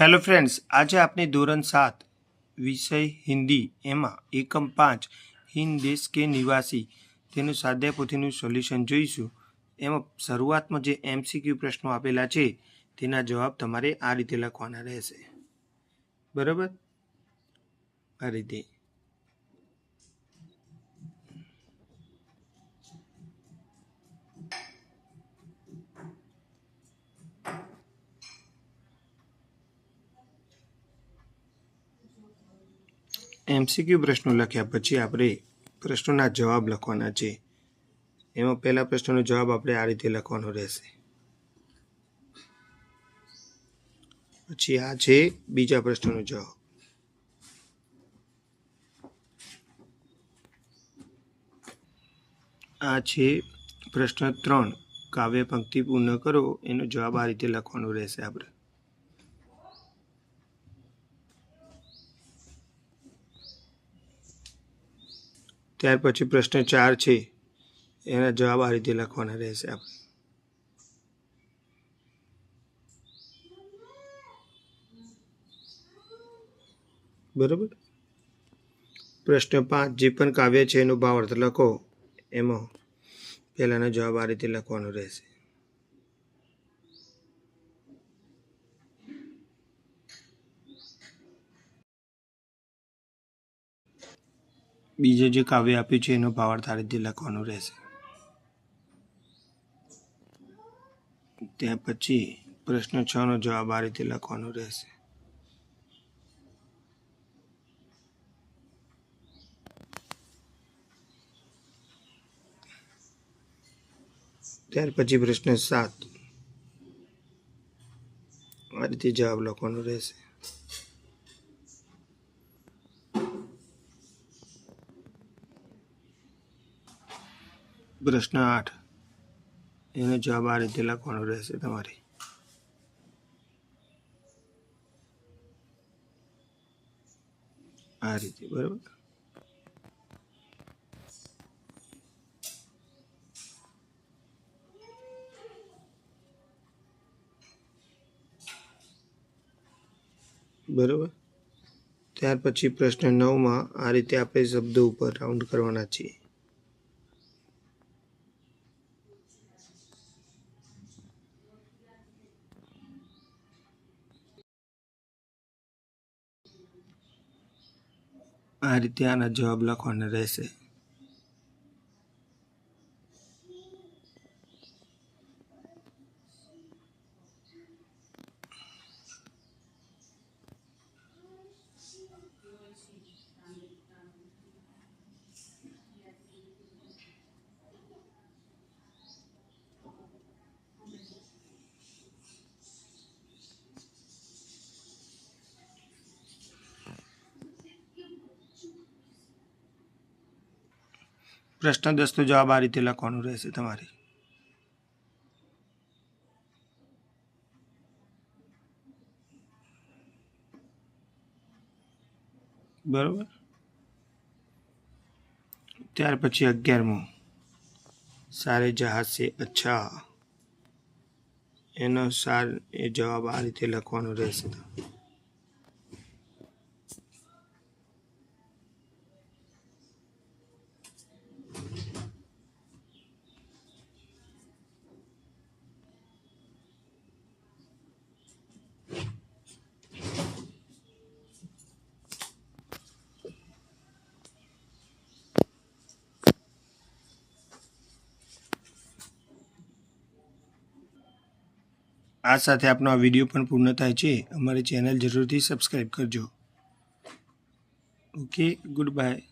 Hello friends આજે આપણે ધોરણ સાત, વિષય હિન્દી, એમાં એકમ પાંચ હિન્દ દેશ કે નિવાસી, તેનું સ્વાધ્યાય પોથીનું સોલ્યુશન જોઈશું. એમાં શરૂઆતમાં જે એમસીક્યુ પ્રશ્નો આપેલા છે, તેના જવાબ તમારે આ રીતે લખવાના રહેશે. બરાબર? આ રીતે. એમસીક્યુ પ્રશ્નો લખ્યા પછી આપણે પ્રશ્નોના જવાબ લખવાના છે. એમાં પહેલા પ્રશ્નનો જવાબ આપણે આ રીતે લખવાનો રહેશે. પછી આ છે બીજા પ્રશ્નનો જવાબ. આ છે પ્રશ્ન ત્રણ. કાવ્ય પંક્તિ પૂર્ણ કરો, એનો જવાબ આ રીતે લખવાનો રહેશે આપણે. ત્યાર પછી પ્રશ્ન ચાર છે. એના જવાબ આ રીતે લખવાના રહેશે આપણે બરોબર? પ્રશ્ન પાંચ, જે પણ કાવ્ય છે એનો ભાવાર્થ લખો. એમાં પહેલાંનો જવાબ આ રીતે લખવાનો રહેશે. બીજે જે કાવ્ય આપ્યું છે, એનો ભાવાર્થ આ રીતે લખવાનો રહેશે. ત્યાં પછી પ્રશ્ન છ નો જવાબ આ રીતે લખવાનો રહેશે. ત્યાર પછી પ્રશ્ન સાત. આ રીતે જવાબ લખવાનો રહેશે. પ્રશ્ન આઠ. એનો જવાબ આ રીતે લખવાનો રહેશે તમારે. આ રીતે, બરાબર? બરાબર? ત્યાર પછી પ્રશ્ન નવમાં આ રીતે આપણે શબ્દો ઉપર રાઉન્ડ કરવાના છીએ. આ રીતે આના જવાબ લખવાના રહેશે. પ્રશ્ન દસનો જવાબ આ રીતે લખવાનો રહેશે તમારે. બરોબર? ત્યાર પછી અગિયારમો. સારે જહાજ છે અચ્છા. એનો સાર એ જવાબ આ રીતે લખવાનો રહેશે. આ સાથે આપનો આ વીડિયો પણ પૂર્ણ થાય છે. અમારી ચેનલ જરૂરથી સબસ્ક્રાઈબ કરજો. Okay good bye